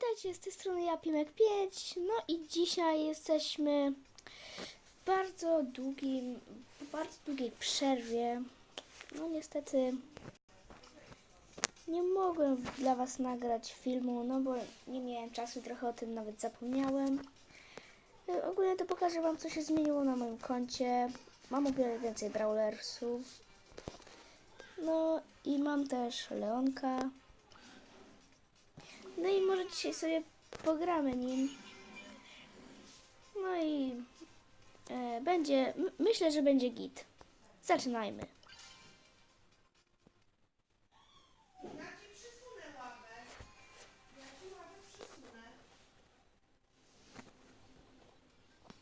Witajcie, z tej strony ja, Pimek 5. No i dzisiaj jesteśmy w bardzo długim, w bardzo długiej przerwie. No niestety nie mogłem dla Was nagrać filmu, no bo nie miałem czasu, trochę o tym nawet zapomniałem. Y, Ogólnie to pokażę Wam, co się zmieniło na moim koncie. Mam o wiele więcej brawlersów. No i mam też Leonka. No i może dzisiaj sobie pogramy nim. No i e, będzie, myślę, że będzie git. Zaczynajmy.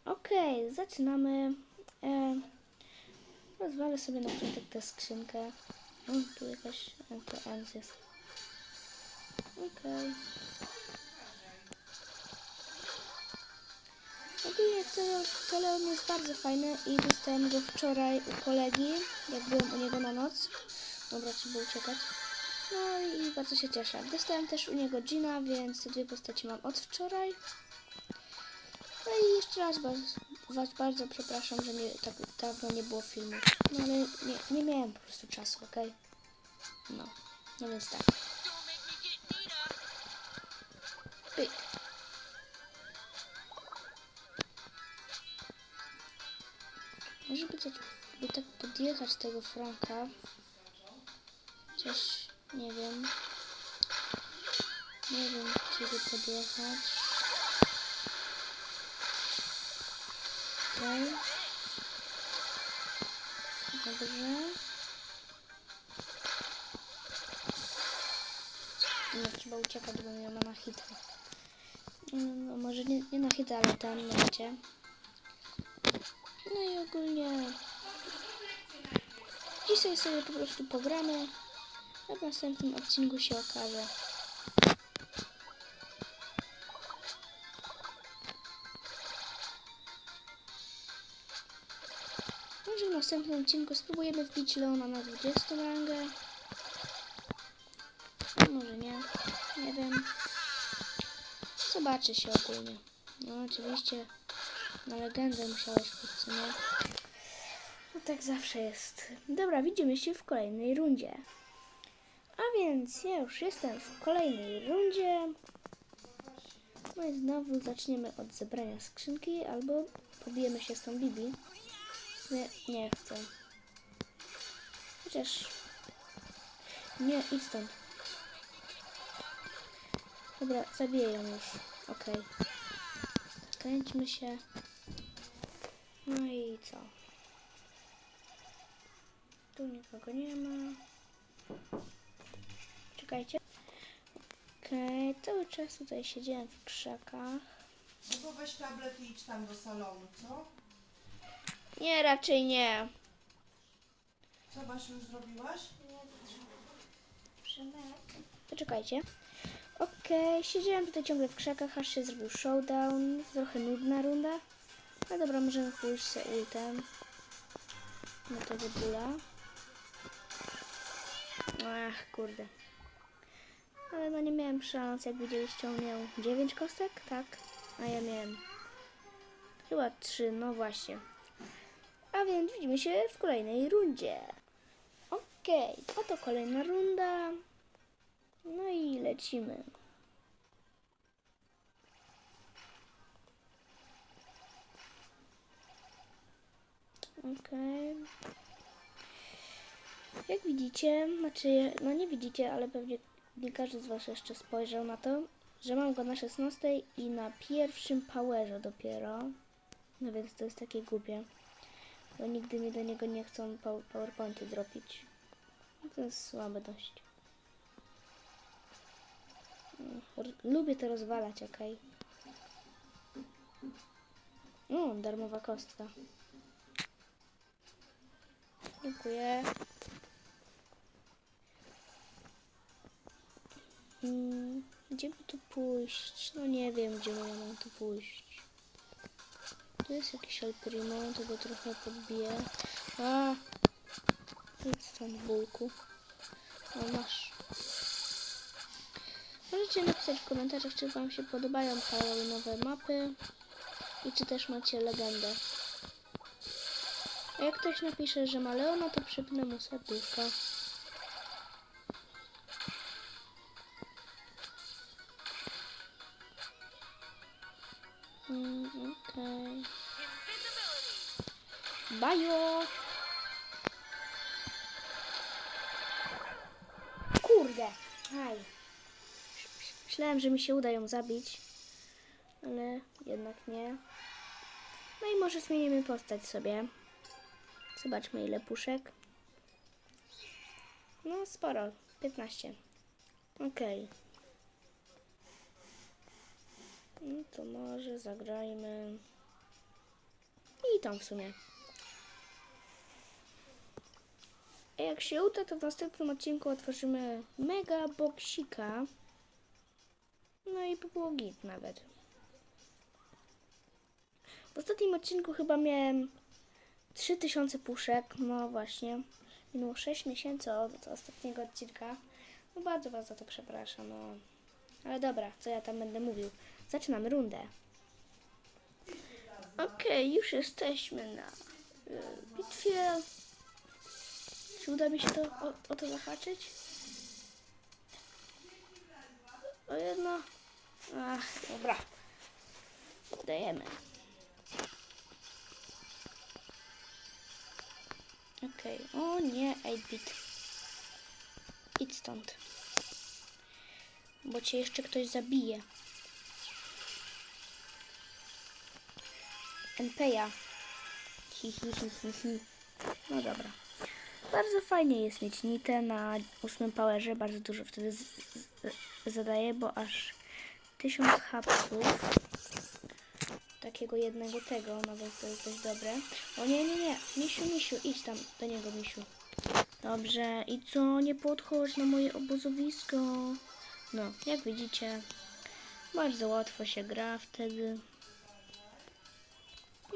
Okej, zaczynamy. E, rozwalę sobie na początek tę skrzynkę. O, tu jakaś MTN jest. Okej. Ogólnie to, to Leon jest bardzo fajny i dostałem go wczoraj u kolegi, jak byłem u niego na noc. Dobra, trzeba uciekać. No i bardzo się cieszę. Dostałem też u niego Gina, więc te dwie postaci mam od wczoraj. No i jeszcze raz was, was bardzo przepraszam, że nie, tak dawno nie było filmu. No ale nie, nie miałem po prostu czasu, okej? No, no więc tak. Pyk. Może by tak, by tak podjechać tego Franka. Chociaż nie wiem. Nie wiem, gdzie by podjechać. Okej. Dobrze. No, trzeba uciekać, bo mnie ma na hita. No, może nie, nie na hita, ale no wiecie. No i ogólnie... Dzisiaj sobie po prostu pogramy, a w następnym odcinku się okaże. Może w następnym odcinku spróbujemy wbić Leona na 20 rangę. A może nie. Nie wiem. Zobaczy się ogólnie. No oczywiście na legendę musiałeś co nie? No tak zawsze jest. Dobra, widzimy się w kolejnej rundzie. A więc ja już jestem w kolejnej rundzie. No i znowu zaczniemy od zebrania skrzynki, albo pobijemy się z tą Bibi. Nie, nie chcę. Chociaż... Nie, idź stąd. Dobra, zabiję ją już. Okej. Kręćmy się. No i co? Tu nikogo nie ma. Czekajcie. Okej, cały czas tutaj siedziałem w krzakach. No to weź tablet i idź tam do salonu, co? Nie, raczej nie. Co Basiu już zrobiłaś? Poczekajcie. Okej, siedziałem tutaj ciągle w krzakach, aż się zrobił showdown. Trochę nudna runda. No dobra, możemy pójść z ultem. Na tego bula. Ach, kurde. Ale no nie miałem szans, jak widzieliście, on miał 9 kostek, tak? A ja miałem chyba 3, no właśnie. A więc widzimy się w kolejnej rundzie. Okej, oto kolejna runda. No i lecimy. Okej. Jak widzicie, znaczy, no nie widzicie, ale pewnie nie każdy z Was jeszcze spojrzał na to, że mam go na 16 i na pierwszym powerze dopiero. No więc to jest takie głupie, bo nigdy mi do niego nie chcą pow- powerpointy dropić. No to jest słabe dość. Lubię to rozwalać, okej. O, darmowa kostka. Dziękuję. Mm, gdzie by tu pójść? No nie wiem, gdzie mam tu pójść. Tu jest jakiś El to go trochę podbiję. A! Idź stąd, bułku. O, masz. Możecie napisać w komentarzach, czy Wam się podobają nowe mapy i czy też macie legendę. A jak ktoś napisze, że ma Leona, to przypnę mu serduszko. Mm, Okej. Bajo! Kurde! Aj. Myślałem, że mi się uda ją zabić, ale jednak nie. No i może zmienimy postać sobie. Zobaczmy ile puszek. No sporo, 15. Okej. No to może zagrajmy. I tą w sumie. A jak się uda, to w następnym odcinku otworzymy mega boksika. No i by było git nawet. W ostatnim odcinku chyba miałem 3000 puszek. No właśnie. Minęło 6 miesięcy od ostatniego odcinka. No bardzo was za to przepraszam. No. Ale dobra, co ja tam będę mówił. Zaczynamy rundę. Okej, już jesteśmy na y, bitwie. Czy uda mi się to, o, o to zahaczyć? O jedno. Ach, dobra. Dajemy. Okej. O nie, 8-bit. Idź stąd. Bo cię jeszcze ktoś zabije. NPja. Hi, hi, hi, hi. No dobra. Bardzo fajnie jest mieć nitę na ósmym powerze. Bardzo dużo wtedy zadaje, bo aż 1000 hapsów. Takiego jednego tego, nawet to jest dość dobre. O nie, nie, nie. Misiu, Misiu, idź tam do niego, Misiu. Dobrze. I co? Nie podchodź na moje obozowisko. No, jak widzicie, bardzo łatwo się gra wtedy.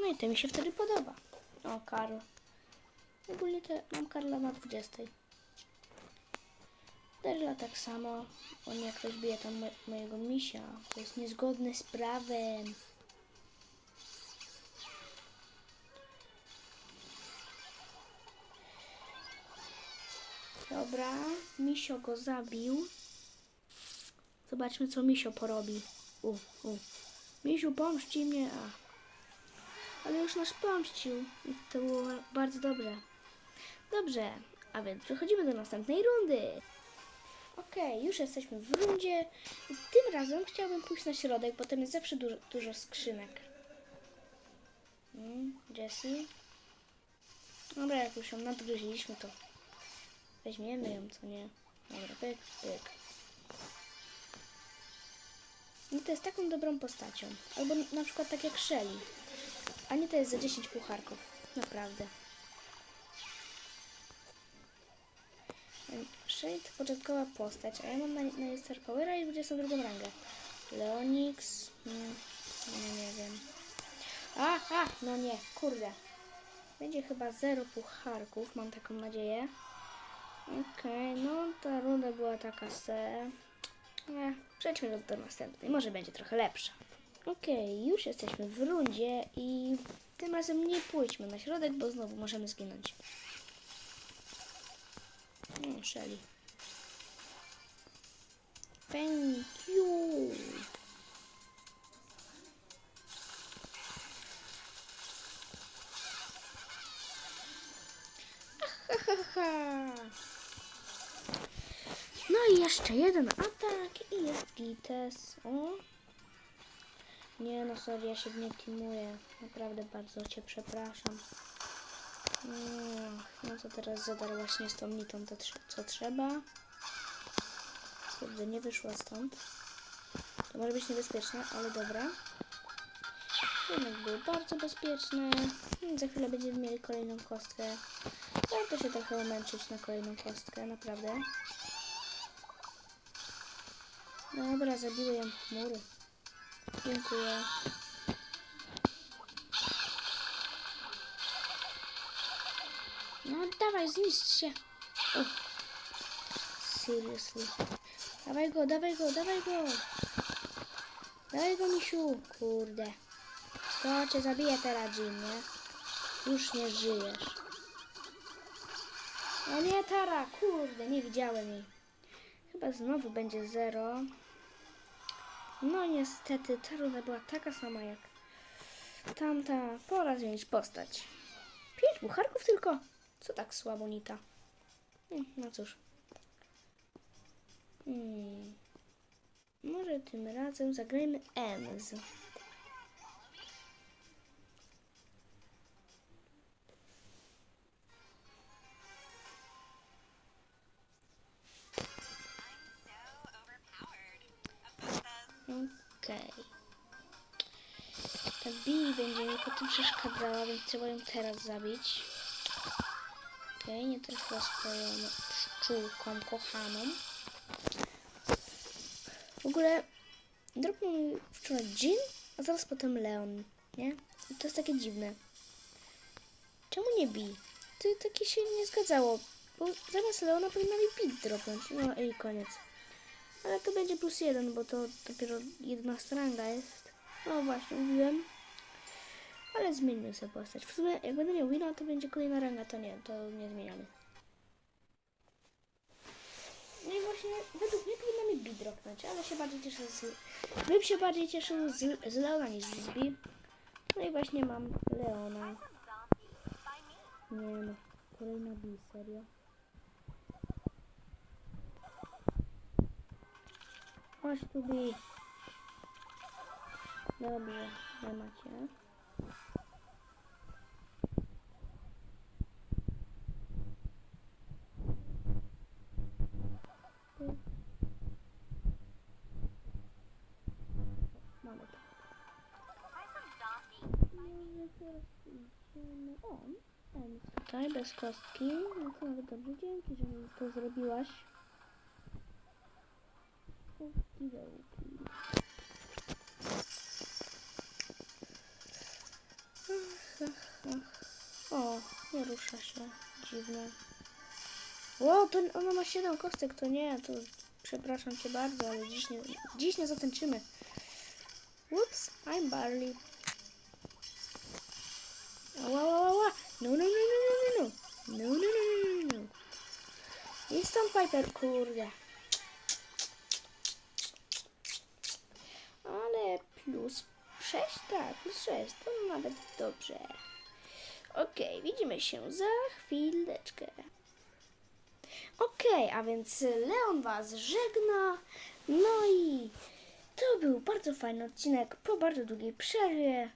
No i to mi się wtedy podoba. O, Karl. Ogólnie to mam Karla na 20. Derla tak samo. O nie, ktoś bije tam mo mojego misia. To jest niezgodne z prawem. Dobra, misio go zabił. Zobaczmy, co misio porobi. U, u. Misiu, pomści mnie. A. Ale już nas pomścił. I to było bardzo dobre. Dobrze, a więc przechodzimy do następnej rundy. Okej, już jesteśmy w rundzie. Tym razem chciałbym pójść na środek, bo tam jest zawsze dużo, dużo skrzynek. Mm, Jessie. Dobra, jak już ją nadgryźliśmy, to weźmiemy ją, co nie? Dobra, pyk, pyk. No to jest taką dobrą postacią. Albo na przykład tak jak Shelly. A nie to jest za 10 pucharków. Naprawdę. Shelly to początkowa postać, a ja mam na, na Star Powera i 22 rangę. Leonix. Mm, no nie wiem. A, a, no nie, kurde. Będzie chyba 0 pucharków, mam taką nadzieję. Okej, no ta runda była taka se. Nie, przejdźmy do, do następnej, może będzie trochę lepsza. Okej, już jesteśmy w rundzie i tym razem nie pójdźmy na środek, bo znowu możemy zginąć. No, Shelly. Thank you. No i jeszcze jeden atak i jest gites. O. Nie no, sorry, ja się nie teamuję. Naprawdę bardzo cię przepraszam. No to teraz zadar właśnie z tą mitą to co trzeba. Kurde, nie wyszła stąd. To może być niebezpieczne, ale dobra. Jednak było bardzo bezpieczne. Hmm, Za chwilę będziemy mieli kolejną kostkę. Warto się trochę męczyć na kolejną kostkę, naprawdę. Dobra, zabiłem chmury. Dziękuję. No dawaj, zniszcz się. O. Seriously. Dawaj go, dawaj go, dawaj go. Dawaj go, misiu. Kurde. To cię zabije teraz, Jim? Już nie żyjesz. O nie, Tara, kurde, nie widziałem jej. Chyba znowu będzie zero. No niestety, ta runda była taka sama jak tamta. Pora zmienić postać. Pięć bucharków tylko? Co tak słabo, Nita? Hmm, no cóż. Hmm. Może tym razem zagrajmy Ems. Okej. Ta Bee będzie mi potem przeszkadzała, więc trzeba ją teraz zabić. Okej, nie trafiła swoją pszczółką kochaną. W ogóle dropnął mi wczoraj Jean, a zaraz potem Leon, nie? I to jest takie dziwne. Czemu nie Bee? To takie się nie zgadzało, bo zamiast Leona powinna mi Bee dropnąć. No i koniec. Ale to będzie plus jeden, bo to dopiero 11 ranga jest. No właśnie, mówiłem. Ale zmienimy sobie postać. W sumie, jak będę miał wina, to będzie kolejna ranga, to nie, to nie zmieniamy. No i właśnie, według mnie powinna mi dropnąć, ale się bardziej cieszę z... Bym się bardziej cieszył z, z Leona niż z Bi. No i właśnie mam Leona. Nie no, kolejna Bi, serio. Chodź tu Bi. Dobrze, nie macie. Mamy to. O, ten tutaj, bez kostki. No to nawet dobrze, dzięki, że mi to zrobiłaś. Okidoki. Rusza się. Dziwne. O, to ona ma 7 kostek, to nie, to przepraszam cię bardzo, ale dziś nie, dziś nie zatańczymy. Whoops, I'm Barley. Ała, ała, ała. No, no, no, no, no, no, no. No, no, no, no, no, no. I stąd Piper, kurde. Ale plus 6, tak, plus 6, to nawet dobrze. Okej, widzimy się za chwileczkę. Okej, a więc Leon Was żegna. No i to był bardzo fajny odcinek po bardzo długiej przerwie.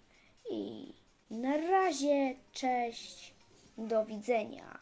I na razie, cześć, do widzenia.